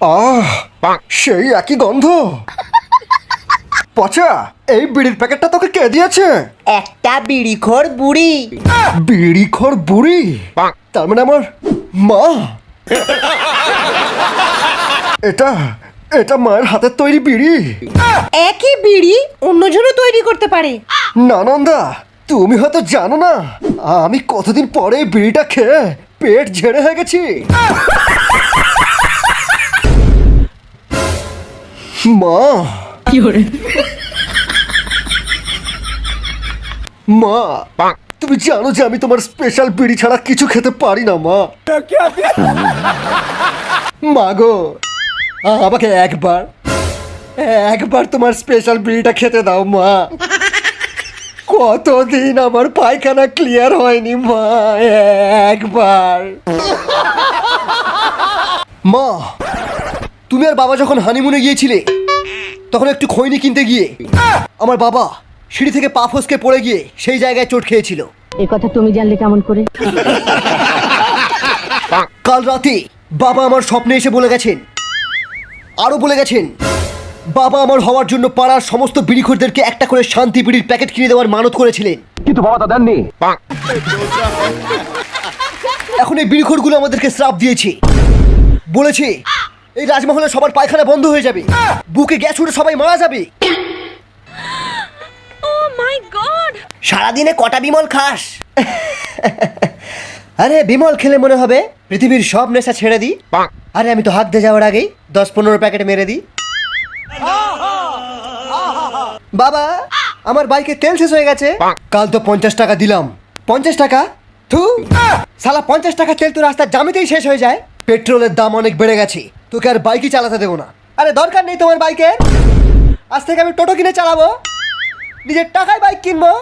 আহ সেই একই গন্ধ। পচা এই বিড়ির প্যাকেটটা তোকে কে দিয়েছে? একটা বিড়িখোর বুড়ি। বিড়িখোর বুড়ি? তার মানে আমার মা? এটা এটা মায়ের হাতের তৈরি বিড়ি। একই বিড়ি অন্যজনও তৈরি করতে পারে। নানন্দা তুমি হয়তো জানো না আমি কতদিন পরে এই বিড়িটা খেয়ে পেট ঝেড়ে হয়ে গেছি। মা। মা তুমি জানো যে আমি তোমার স্পেশাল বিড়ি ছাড়া কিছু খেতে পারি না মা। মা গো আমাকে একবার একবার তোমার স্পেশাল বিড়িটা খেতে দাও মা। কতদিন আমার পায়খানা ক্লিয়ার হয়নি মা একবার। মা তুমি আর বাবা যখন হানিমুনে গিয়েছিলে তখন একটু খৈনি কিনতে গিয়ে। আমার বাবা সিঁড়ি থেকে পা ফসকে পড়ে গিয়ে সেই জায়গায় চোট খেয়েছিল। এ কথা তুমি জানলে কেমন করে? কাল রাতে বাবা আমার স্বপ্নে এসে বলে গেছেন আরও বলে গেছেন বাবা আমার হওয়ার জন্য পাড়ার সমস্ত বিড়িখোরদেরকে একটা করে শান্তি বিড়ির প্যাকেট কিনে দেওয়ার মানত করেছিলেন। কিন্তু বাবা তা দেননি। এখন এই বিড়িখোরগুলো আমাদেরকে শ্রাপ দিয়েছে। বলেছে এই রাজমহলে সবার পায়খানা বন্ধ হয়ে যাবে। বুকে গ্যাস উঠে সবাই মারা যাবে। সারাদিনে কটা বিমল খাস? আরে বিমল খেলে মনে হবে পৃথিবীর সব নেশা ছেড়ে দিই। আরে আমি তো হাত দিয়ে যাওয়ার আগেই দশ পনেরো প্যাকেট মেরে দিই। বাবা আমার বাইকে তেল শেষ হয়ে গেছে। কাল তো পঞ্চাশ টাকা দিলাম। পঞ্চাশ টাকা? থু। সালা পঞ্চাশ টাকা তেল তো রাস্তার জামিতেই শেষ হয়ে যায়। পেট্রোলের দাম অনেক বেড়ে গেছে। তোকে আর বাইকই চালাতে দেবো না। আরে দরকার নেই তোমার বাইকের। আজ থেকে আমি টোটো কিনে চালাবো। নিজের টাকায় বাইক কিনবো।